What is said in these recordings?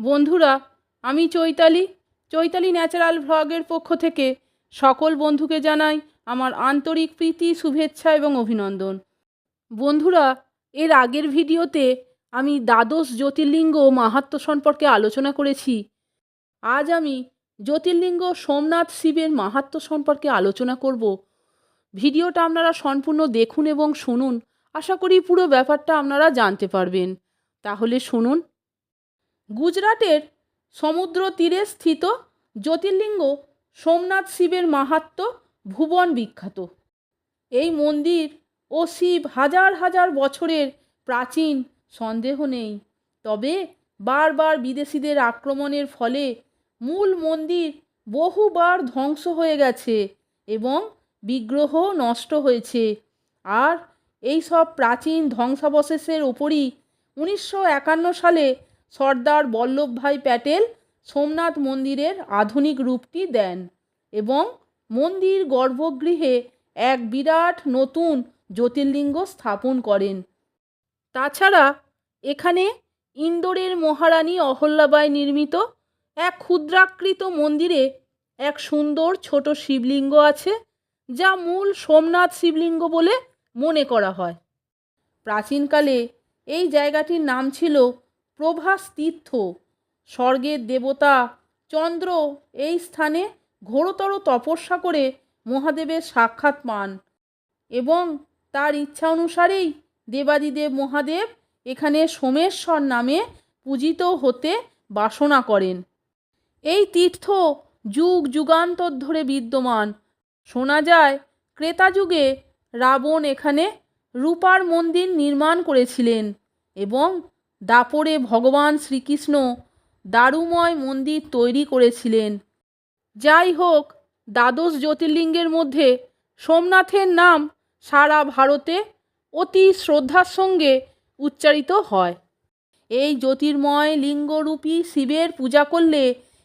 বন্ধুরা, আমি চৈতালি। চৈতালি ন্যাচারাল ভ্লগের পক্ষ থেকে সকল বন্ধুকে জানাই আমার আন্তরিক প্রীতি, শুভেচ্ছা এবং অভিনন্দন। বন্ধুরা, এর আগের ভিডিওতে আমি দ্বাদশ জ্যোতির্লিঙ্গ মাহাত্ম্য সম্পর্কে আলোচনা করেছি। আজ আমি জ্যোতির্লিঙ্গ সোমনাথ শিবের মাহাত্ম্য সম্পর্কে আলোচনা করব। ভিডিওটা আপনারা সম্পূর্ণ দেখুন এবং শুনুন। আশা করি পুরো ব্যাপারটা আপনারা জানতে পারবেন। তাহলে শুনুন। গুজরাটের সমুদ্র তীরে স্থিত জ্যোতির্লিঙ্গ সোমনাথ শিবের মাহাত্ম্য ভুবন বিখ্যাত। এই মন্দির ও শিব হাজার হাজার বছরের প্রাচীন, সন্দেহ নেই। তবে বারবার বিদেশিদের আক্রমণের ফলে মূল মন্দির বহুবার ধ্বংস হয়ে গেছে এবং বিগ্রহ নষ্ট হয়েছে। আর এই সব প্রাচীন ধ্বংসাবশেষের ওপরই উনিশশো একান্ন সালে সর্দার বল্লভভাই প্যাটেল সোমনাথ মন্দিরের আধুনিক রূপটি দেন এবং মন্দির গর্ভগৃহে এক বিরাট নতুন জ্যোতির্লিঙ্গ স্থাপন করেন। তাছাড়া এখানে ইন্দোরের মহারানী অহল্যাবাই নির্মিত এক ক্ষুদ্রাকৃত মন্দিরে এক সুন্দর ছোট শিবলিঙ্গ আছে, যা মূল সোমনাথ শিবলিঙ্গ বলে মনে করা হয়। প্রাচীনকালে এই জায়গাটির নাম ছিল প্রভাস তীর্থ স্বর্গের দেবতা চন্দ্র এই স্থানে ঘোরতর তপস্যা করে মহাদেবের সাক্ষাৎ পান এবং তার ইচ্ছা অনুসারেই দেবাদিদেব মহাদেব এখানে সোমেশ্বর নামে পূজিত হতে বাসনা করেন। এই তীর্থ যুগ যুগান্তর ধরে বিদ্যমান। শোনা যায়, ক্রেতা যুগে রাবণ এখানে রূপার মন্দির নির্মাণ করেছিলেন এবং দাপরে ভগবান শ্রীকৃষ্ণ দারুময় মন্দির তৈরি করেছিলেন। যাই হোক, দ্বাদশ জ্যোতির্লিঙ্গের মধ্যে সোমনাথের নাম সারা ভারতে অতি শ্রদ্ধার সঙ্গে উচ্চারিত হয়। এই জ্যোতির্ময় লিঙ্গরূপী শিবের পূজা করলে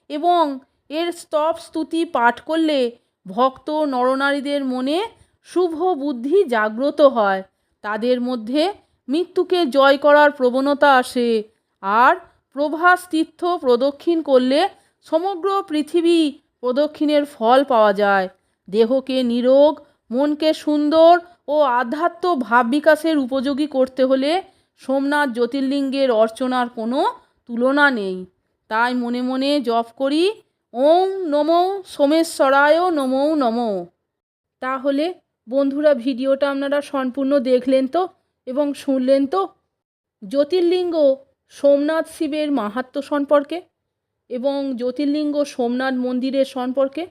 এবং এর স্তব স্তুতি পাঠ করলে ভক্ত নরনারীদের মনে শুভ বুদ্ধি জাগ্রত হয়। তাদের মধ্যে মৃত্যুকে জয় করার প্রবণতা আসে। আর প্রভাস তীর্থ প্রদক্ষিণ করলে সমগ্র পৃথিবী প্রদক্ষিণের ফল পাওয়া যায়। দেহকে নিরোগ, মনকে সুন্দর ও আধ্যাত্ম ভাব বিকাশের উপযোগী করতে হলে সোমনাথ জ্যোতির্লিঙ্গের অর্চনার কোনো তুলনা নেই। তাই মনে মনে জপ করি ওং নমো সোমেশ্বরায় নমো নমো। তাহলে বন্ধুরা, ভিডিওটা আপনারা সম্পূর্ণ দেখলেন তো? এবং শুনলেন তো? জ্যোতির্লিঙ্গ সোমনাথ শিবের মাহাত্ম্য সম্পর্কে এবং জ্যোতির্লিঙ্গ সোমনাথ মন্দিরের সম্পর্কে?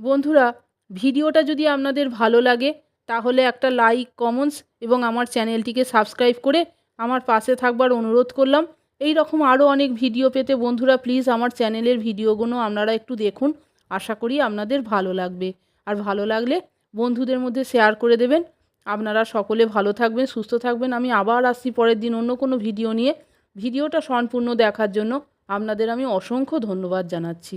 বন্ধুরা, ভিডিওটা যদি আপনাদের ভালো লাগে, তাহলে একটা লাইক, কমেন্টস এবং আমার চ্যানেলটিকে সাবস্ক্রাইব করে আমার পাশে থাকবার অনুরোধ করলাম। এই রকম আরও অনেক ভিডিও পেতে বন্ধুরা, প্লিজ আমার চ্যানেলের ভিডিওগুলো আপনারা একটু দেখুন। আশা করি আপনাদের ভালো লাগবে। আর ভালো লাগলে বন্ধুদের মধ্যে শেয়ার করে দেবেন। আপনারা সকলে ভালো থাকবেন, সুস্থ থাকবেন। আমি আবার আসছি পরের দিন অন্য কোনো ভিডিও নিয়ে। ভিডিওটা সম্পূর্ণ দেখার জন্য আপনাদের আমি অসংখ্য ধন্যবাদ জানাচ্ছি।